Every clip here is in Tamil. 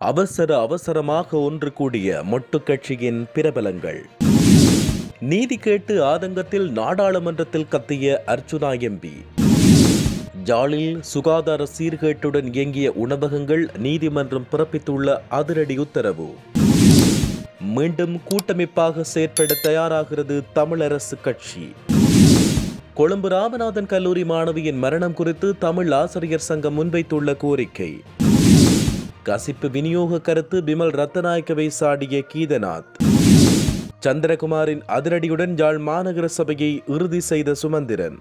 அவசர அவசரமாக ஒன்று கூடிய மொட்டு கட்சியின் பிரபலங்கள். நீதி கேட்டு ஆதங்கத்தில் நாடாளுமன்றத்தில் கத்திய அர்ச்சுனா எம்பி. ஜாலில் சுகாதார சீர்கேட்டுடன் இயங்கிய உணவகங்கள் நீதிமன்றம் பிறப்பித்துள்ள அதிரடி உத்தரவு. மீண்டும் கூட்டமைப்பாக செயற்பட தயாராகிறது தமிழரசு கட்சி. கொழும்பு ராமநாதன் கல்லூரி மாணவியின் மரணம் குறித்து தமிழ் ஆசிரியர் சங்கம் முன்வைத்துள்ள கோரிக்கை. கசிப்பு விநியோக கருத்து பிமல் ரத்தநாயக்கவை சாடிய கீதநாத். சந்திரகுமாரின் அதிரடியுடன் யாழ் மாநகர சபையை இறுதி செய்த சுமந்திரன்.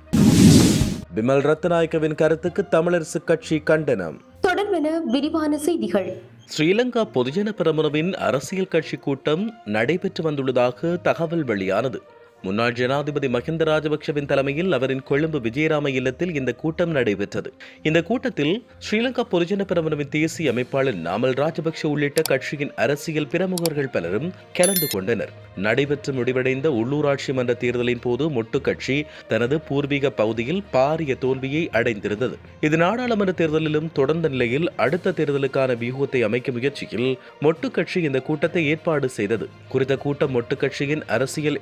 பிமல் ரத்நாயக்கவின் கருத்துக்கு தமிழரசு கட்சி கண்டனம். தொடர்பென விரிவான செய்திகள். ஸ்ரீலங்கா பொதுஜன பெரமுனவின் அரசியல் கட்சி கூட்டம் நடைபெற்று வந்துள்ளதாக தகவல் வெளியானது. முன்னாள் ஜனாதிபதி மஹிந்த ராஜபக்ஷவின் தலைமையில் அவரின் கொழும்பு விஜயராம இல்லத்தில் இந்த கூட்டம் நடைபெற்றது. இந்த கூட்டத்தில் ஸ்ரீலங்கா பொதுஜன பெரமுனவின் தேசிய அமைப்பாளர் நாமல் ராஜபக்ஷ உள்ளிட்ட கட்சியின் அரசியல் பிரமுகர்கள் பலரும் கலந்து கொண்டனர். நடைபெற்று முடிவடைந்த உள்ளூராட்சி மன்ற தேர்தலின் போது மொட்டு கட்சி தனது பூர்வீக பகுதியில் பாரிய தோல்வியை அடைந்திருந்தது. இது நாடாளுமன்ற தேர்தலிலும் தொடர்ந்த நிலையில் அடுத்த தேர்தலுக்கான வியூகத்தை அமைக்கும் முயற்சியில் மொட்டு கட்சி இந்த கூட்டத்தை ஏற்பாடு செய்தது. குறித்த கூட்டம் மொட்டு கட்சியின் அரசியல்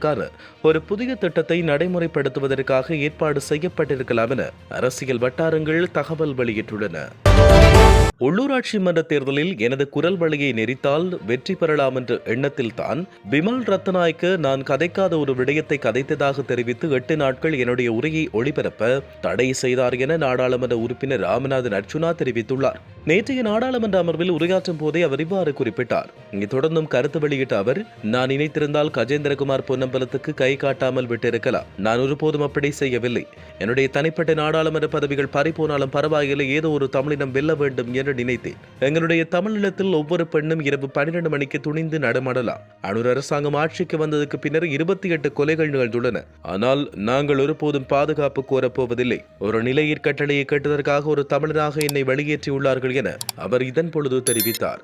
எதிர்காலத்துக்கான ஒரு புதிய திட்டத்தை நடைமுறைப்படுத்துவதற்காக ஏற்பாடு செய்யப்பட்டிருக்கலாம் என அரசியல் வட்டாரங்கள் தகவல் வெளியிட்டுள்ளன. உள்ளூராட்சி மன்ற தேர்தலில் எனது குரல் வழியை நெறித்தால் வெற்றி பெறலாம் என்ற எண்ணத்தில் தான் பிமல் ரத்நாய்க்கு நான் கதைக்காத ஒரு விடயத்தை கதைத்ததாக தெரிவித்து எட்டு நாட்கள் என்னுடைய உரையை ஒளிபரப்ப தடை செய்தார் என நாடாளுமன்ற உறுப்பினர் ராமநாதன் அர்ஜுனா தெரிவித்துள்ளார். நேற்றைய நாடாளுமன்ற அமர்வில் உரையாற்றும் போதே அவர் இவ்வாறு குறிப்பிட்டார். இங்கு தொடர்ந்தும் கருத்து வெளியிட்ட அவர் நான் நினைத்திருந்தால் கஜேந்திரகுமார் பொன்னம்பலத்துக்கு கை காட்டாமல் விட்டிருக்கலாம். நான் ஒருபோதும் அப்படி செய்யவில்லை. என்னுடைய தனிப்பட்ட நாடாளுமன்ற பதவிகள் பறிபோனாலும் பரவாயில்லை. ஏதோ ஒரு தமிழினம் வெல்ல வேண்டும் என்று நினைத்தேன். எங்களுடைய தமிழினத்தில் ஒவ்வொரு பெண்ணும் இரவு பன்னிரண்டு மணிக்கு துணிந்து நடமாடலாம். அனுர் அரசாங்கம் ஆட்சிக்கு வந்ததுக்கு பின்னர் இருபத்தி எட்டு கொலைகள் நிகழ்ந்துள்ளன. ஆனால் நாங்கள் ஒருபோதும் பாதுகாப்பு கோரப் போவதில்லை. ஒரு நிலையீர் கட்டளையை கேட்டதற்காக ஒரு தமிழராக என்னை வெளியேற்றியுள்ளார்கள் என அவர் இதன் பொழுது தெரிவித்தார்.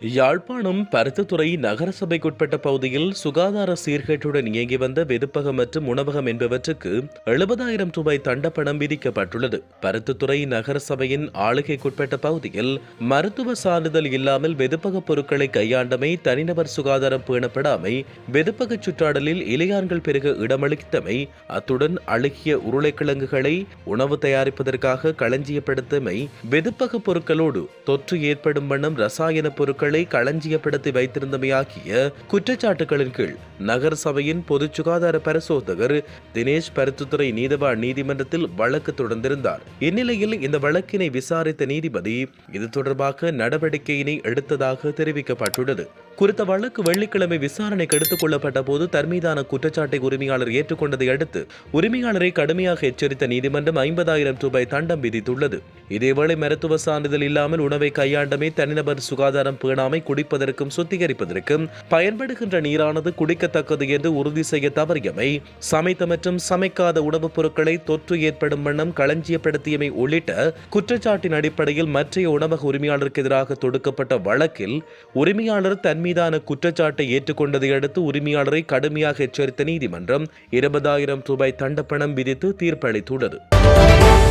யாழ்ப்பாணம் பருத்தத்துறை நகரசபைக்குட்பட்ட பகுதியில் சுகாதார சீர்கேட்டுடன் இயங்கி வந்த வெதுப்பகம் மற்றும் உணவகம் என்பவற்றுக்கு எழுபதாயிரம் ரூபாய் தண்டப்பணம் விதிக்கப்பட்டுள்ளது. பருத்தத்துறை நகரசபையின் ஆளுகைக்குட்பட்ட பகுதியில் மருத்துவ சான்றிதழ் இல்லாமல் வெதுப்பக பொருட்களை கையாண்டமை தனிநபர் சுகாதாரம் பேணப்படாமை வெதுப்பக சுற்றாடலில் இலையான்கள் பெருக இடமளித்தமை அத்துடன் அழுகிய உருளைக்கிழங்குகளை உணவு தயாரிப்பதற்காக களஞ்சியப்படுத்தமை வெதுப்பக பொருட்களோடு தொற்று ஏற்படும் வண்ணம் ரசாயன பொருட்கள் களஞ்சியப்படுத்தி வைத்திருந்தமையாகிய குற்றச்சாட்டுகளின் கீழ் நகர சபையின் பொது சுகாதார பரிசோதகர் தினேஷ் பருத்துத்துறை நீதவான் நீதிமன்றத்தில் வழக்கு தொடர்ந்திருந்தார். இந்நிலையில் இந்த வழக்கினை விசாரித்த நீதிபதி இது தொடர்பாக நடவடிக்கையினை எடுத்ததாக தெரிவிக்கப்பட்டுள்ளது. குறித்த வழக்கு வெள்ளிக்கிழமை விசாரணைக்கு எடுத்துக் கொள்ளப்பட்ட போது தர்மீதான குற்றச்சாட்டை உரிமையாளர் ஏற்றுக்கொண்டதை அடுத்து உரிமையாளரை கடுமையாக எச்சரித்த நீதிமன்றம் ஐம்பதாயிரம் ரூபாய் தண்டம் விதித்துள்ளது. இதேவேளை மருத்துவ சான்றிதழ் இல்லாமல் உணவை கையாண்டமே தனிநபர் சுகாதாரம் பேணாமை குடிப்பதற்கும் சுத்திகரிப்பதற்கும் பயன்படுகின்ற நீரானது குடிக்கத்தக்கது என்று உறுதி செய்ய தவறியமை சமைத்த மற்றும் சமைக்காத உணவுப் பொருட்களை தொற்று ஏற்படும் வண்ணம் களஞ்சியப்படுத்தியமை உள்ளிட்ட குற்றச்சாட்டின் அடிப்படையில் மற்றைய உணவக உரிமையாளருக்கு எதிராக தொடுக்கப்பட்ட வழக்கில் உரிமையாளர் தன்மீது மீதான குற்றச்சாட்டை ஏற்றுக்கொண்டதை அடுத்து உரிமையாளரை கடுமையாக எச்சரித்த நீதிமன்றம் இருபதாயிரம் ரூபாய் தண்டப்பணம் விதித்து தீர்ப்பளித்துள்ளது.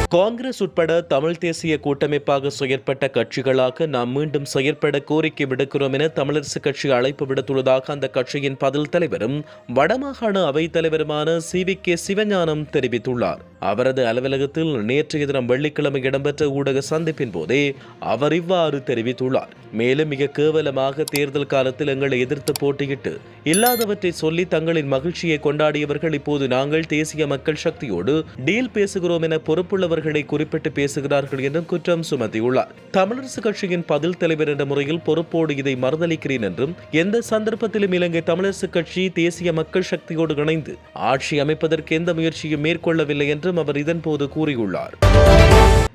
காங்கிரஸ் உட்பட தமிழ் தேசிய கூட்டமைப்பாக செயற்பட்ட கட்சிகளாக நாம் மீண்டும் செயற்பட கோரிக்கை விடுக்கிறோம் என தமிழரசு கட்சி அழைப்பு விடுத்துள்ளதாக அந்த கட்சியின் பதில் தலைவரும் வடமாகாண அவைத் தலைவருமான சி வி கே சிவஞானம் தெரிவித்துள்ளார். அவரது அலுவலகத்தில் நேற்றைய தினம் வெள்ளிக்கிழமை இடம்பெற்ற ஊடக சந்திப்பின் போதே அவர் இவ்வாறு தெரிவித்துள்ளார். மேலும் மிக கேவலமாக தேர்தல் காலத்தில் எங்களை எதிர்த்து போட்டியிட்டு இல்லாதவற்றை சொல்லி தங்களின் மகிழ்ச்சியை கொண்டாடியவர்கள் இப்போது நாங்கள் தேசிய மக்கள் சக்தியோடு டீல் பேசுகிறோம் என பொறுப்புள்ளவர்களை குறிப்பிட்டு பேசுகிறார்கள் என்றும் குற்றம் சுமத்தியுள்ளார். தமிழரசு கட்சியின் பதில் தலைவர் என்ற முறையில் பொறுப்போடு இதை மறுதளிக்கிறேன் என்றும் எந்த சந்தர்ப்பத்திலும் இலங்கை தமிழரசு கட்சி தேசிய மக்கள் சக்தியோடு இணைந்து ஆட்சி அமைப்பதற்கு எந்த முயற்சியும் மேற்கொள்ளவில்லை என்று என்றும் அவர் இதன்போது கூறியுள்ளார்.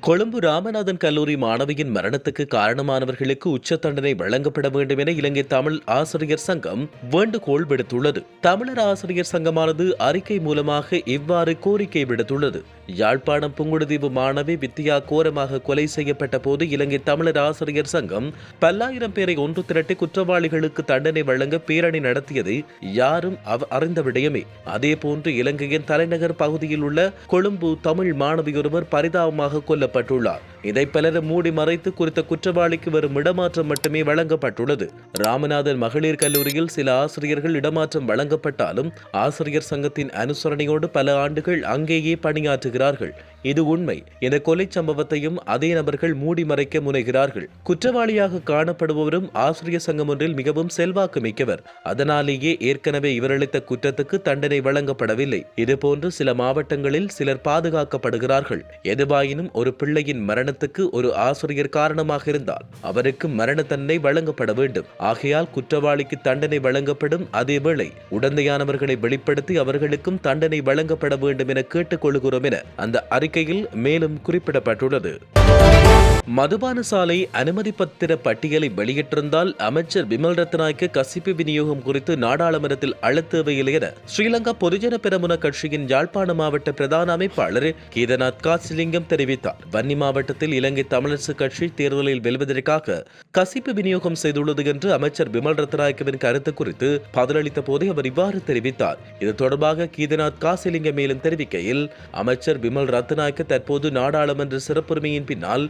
கொழும்பு ராமநாதன் கல்லூரி மாணவியின் மரணத்துக்கு காரணமானவர்களுக்கு உச்ச தண்டனை வழங்கப்பட வேண்டும் என இலங்கை தமிழ் ஆசிரியர் சங்கம் வேண்டுகோள் விடுத்துள்ளது. தமிழர் ஆசிரியர் சங்கமானது அறிக்கை மூலமாக இவ்வாறு கோரிக்கை விடுத்துள்ளது. யாழ்ப்பாணம் புங்குடுதீவு மாணவி வித்யா கோரமாக கொலை செய்யப்பட்ட போது இலங்கை தமிழர் ஆசிரியர் சங்கம் பல்லாயிரம் பேரை ஒன்று திரட்டி குற்றவாளிகளுக்கு தண்டனை வழங்க பேரணி நடத்தியது யாரும் அவ- அறிந்த விடயமே. அதேபோன்று இலங்கையின் தலைநகர் பகுதியில் உள்ள கொழும்பு தமிழ் மாணவியொருவர் பரிதாபமாக கொல்லப்பட்டுள்ளார் இதை பலர் மூடி மறைத்து குறித்த குற்றவாளிக்கு வரும் இடமாற்றம் மட்டுமே வழங்கப்பட்டுள்ளது. ராமநாதன் மகளிர் கல்லூரியில் சில ஆசிரியர்கள் இடமாற்றம் வழங்கப்பட்டாலும் ஆசிரியர் சங்கத்தின் அனுசரணையோடு பல ஆண்டுகள் அங்கேயே பணியாற்றுகிறார்கள். இது உண்மை. இந்த கொலை சம்பவத்தையும் அதே நபர்கள் மூடி மறைக்க முனைகிறார்கள். குற்றவாளியாக காணப்படுபவரும் ஆசிரியர் சங்கம் ஒன்றில் மிகவும் செல்வாக்கு மிக்கவர் அதனாலேயே ஏற்கனவே இவரளித்த குற்றத்துக்கு தண்டனை வழங்கப்படவில்லை. இதுபோன்று சில மாவட்டங்களில் சிலர் பாதுகாக்கப்படுகிறார்கள். எதுவாயினும் ஒரு பிள்ளையின் மரணத்துக்கு ஒரு ஆசிரியர் காரணமாக இருந்தால் அவருக்கு மரண தண்டனை வழங்கப்பட வேண்டும். ஆகையால் குற்றவாளிக்கு தண்டனை வழங்கப்படும் அதேவேளை உடந்தையானவர்களை வெளிப்படுத்தி அவர்களுக்கும் தண்டனை வழங்கப்பட வேண்டும் என கேட்டுக்கொள்கிறோம் என அந்த அறிக்கையில் மேலும் குறிப்பிடப்பட்டுள்ளது. மதுபான சாலை அனுமதி பத்திர பட்டியலை வெளியிட்டிருந்தால் அமைச்சர் விமல் ரத்நாய்க்கு கசிப்பு விநியோகம் குறித்து நாடாளுமன்றத்தில் அழுத்தவையில்லை என ஸ்ரீலங்கா பொதுஜன பெரமுன கட்சியின் யாழ்ப்பாண மாவட்ட பிரதான அமைப்பாளர் கீதநாத் காசிலிங்கம் தெரிவித்தார். வன்னி மாவட்டத்தில் இலங்கை தமிழரசு கட்சி தேர்தலில் வெல்வதற்காக கசிப்பு விநியோகம் செய்துள்ளது என்று அமைச்சர் விமல் ரத்நாயக்கவின் கருத்து குறித்து பதிலளித்த போதே அவர் இவ்வாறு தெரிவித்தார். இது தொடர்பாக கீதநாத் காசிலிங்கம் மேலும் தெரிவிக்கையில் அமைச்சர் விமல் ரத்நாயக்க தற்போது நாடாளுமன்ற சிறப்புரிமையின் பின்னால்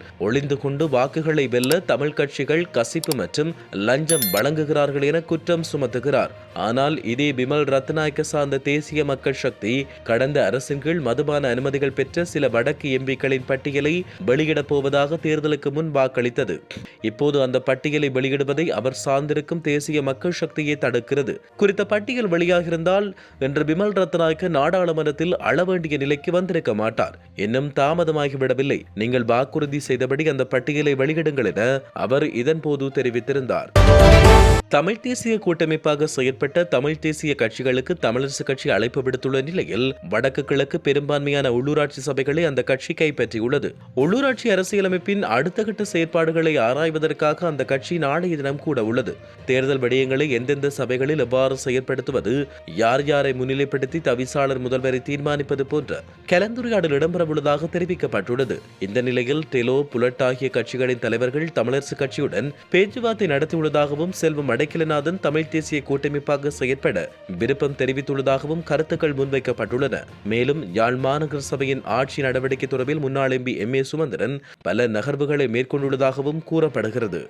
புரிந்து கொண்டு வாக்குகளை வெல்ல தமிழ் கட்சிகள் கசிப்பு மற்றும் லஞ்சம் வழங்குகிறார்கள் என குற்றம் சுமத்துகிறார். ஆனால் இதே பிமல் ரத்நாயக்க சார்ந்த தேசிய மக்கள் சக்தி கடந்த அரசின் கீழ் மதுபான அனுமதிகள் பெற்ற சில வடக்கு எம்பிக்களின் பட்டியலை வெளியிடப் போவதாக தேர்தலுக்கு முன் வாக்களித்தது. இப்போது அந்த பட்டியலை வெளியிடுவதை அவர் சார்ந்திருக்கும் தேசிய மக்கள் சக்தியை தடுக்கிறது. குறித்த பட்டியல் வெளியாகியிருந்தால் என்று பிமல் ரத்நாயக்க நாடாளுமன்றத்தில் அழ வேண்டிய நிலைக்கு வந்திருக்க மாட்டார். இன்னும் தாமதமாகிவிடவில்லை. நீங்கள் வாக்குறுதி செய்தபடி அந்த பட்டியலை வெளியிடுங்கள் என அவர் இதன்போது தெரிவித்திருந்தார். தமிழ் தேசிய கூட்டமைப்பாக செயற்பட்ட தமிழ் தேசிய கட்சிகளுக்கு தமிழரசு கட்சி அழைப்பு விடுத்துள்ள நிலையில் வடக்கு கிழக்கு பெரும்பான்மையான உள்ளூராட்சி சபைகளை அந்த கட்சி கைப்பற்றியுள்ளது. உள்ளூராட்சி அரசியலமைப்பின் அடுத்த கட்ட செயற்பாடுகளை ஆராய்வதற்காக அந்த கட்சி நாளைய தினம் கூட உள்ளது. தேர்தல் விடயங்களை எந்தெந்த சபைகளில் எவ்வாறு செயற்படுத்துவது யார் யாரை முன்னிலைப்படுத்தி தவிசாளர் முதல்வரை தீர்மானிப்பது போன்ற கலந்துரையாடல் இடம்பெறவுள்ளதாக தெரிவிக்கப்பட்டுள்ளது. இந்த நிலையில் டெலோ புலட் ஆகிய கட்சிகளின் தலைவர்கள் தமிழரசு கட்சியுடன் பேச்சுவார்த்தை நடத்தியுள்ளதாகவும் செல்வம் வடக்கிலநாதன் தமிழ் தேசிய கூட்டமைப்பாக செயற்பட விருப்பம் தெரிவித்துள்ளதாகவும் கருத்துக்கள் முன்வைக்கப்பட்டுள்ளன. மேலும் யாழ் மாநகர சபையின் ஆட்சி நடவடிக்கை தொடர்பில் முன்னாள் எம்பி எம் ஏ சுமந்திரன் பல நகர்வுகளை மேற்கொண்டுள்ளதாகவும் கூறப்படுகிறது.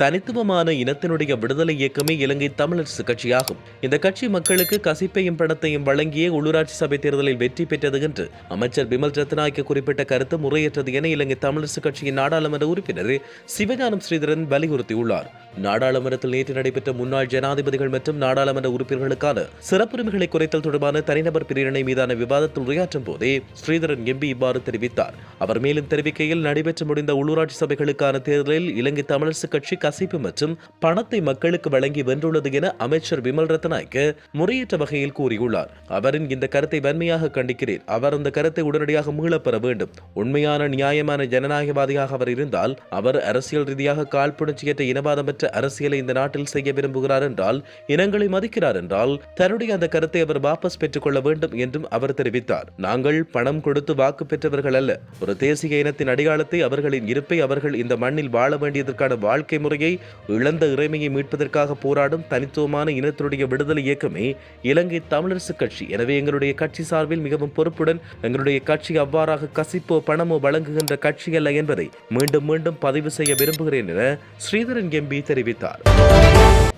தனித்துவமான இனத்தினுடைய விடுதலை இயக்கமே இலங்கை தமிழரசு கட்சியாகும். இந்த கட்சி மக்களுக்கு கசிப்பையும் பணத்தையும் வழங்கிய உள்ளூராட்சி சபை தேர்தலில் வெற்றி பெற்றது என்று அமைச்சர் பிமல் ரத்நாயக்க குறிப்பிட்ட கருத்து முறையற்றது என இலங்கை தமிழரசு கட்சியின் நாடாளுமன்ற உறுப்பினர் சிவஞானம் ஸ்ரீதரன் வலியுறுத்தியுள்ளார். நாடாளுமன்றத்தில் நேற்று நடைபெற்ற முன்னாள் ஜனாதிபதிகள் மற்றும் நாடாளுமன்ற உறுப்பினர்களுக்கான சிறப்புரிமைகளை குறைத்தல் தொடர்பான தனிநபர் பிரிவினை மீதான விவாதத்தில் உரையாற்றும் போதே ஸ்ரீதரன் எம்பி இவ்வாறு தெரிவித்தார். அவர் மேலும் தெரிவிக்கையில் நடைபெற்று முடிந்த உள்ளூராட்சி சபைகளுக்கான தேர்தலில் இலங்கை தமிழரசு கட்சி கசிப்பு மற்றும் பணத்தை மக்களுக்கு வழங்கி வென்றுள்ளது என அமைச்சர் விமல் ரத்நாயக்க முறையற்ற வகையில் கூறியுள்ளார். அவரின் இந்த கருத்தை வன்மையாக கண்டிக்கிறேன். அவர் அந்த கருத்தை உடனடியாக மீளப்பெற வேண்டும். உண்மையான நியாயமான ஜனநாயகவாதியாக அவர் இருந்தால் அவர் அரசியல் ரீதியாக காழ்ப்புணர்ச்சியற்ற இனவாதமற்ற அரசியலை இந்த நாட்டில் செய்ய விரும்புகிறார் என்றால் இனங்களை மதிக்கிறார் என்றால் தன்னுடைய அந்த கருத்தை அவர் வாபஸ் பெற்றுக் கொள்ள வேண்டும் என்றும் அவர் தெரிவித்தார். நாங்கள் பணம் கொடுத்து வாக்கு பெற்றவர்கள் அல்ல. ஒரு தேசிய இனத்தின் அடையாளத்தை அவர்களின் இருப்பை அவர்கள் இந்த மண்ணில் வாழ வேண்டியதற்கான வாழ்க்கை முறை முறையை இழந்த இறைமையை மீட்பதற்காக போராடும் தனித்துவமான இனத்தினுடைய விடுதலை இயக்கமே இலங்கை தமிழரசு கட்சி. எனவே எங்களுடைய கட்சி சார்பில் மிகவும் பொறுப்புடன் எங்களுடைய கட்சி அவ்வாறாக கசிப்போ பணமோ வழங்குகின்ற கட்சி அல்ல என்பதை மீண்டும் மீண்டும் பதிவு செய்ய விரும்புகிறேன் என ஸ்ரீதரன் எம்பி தெரிவித்தார்.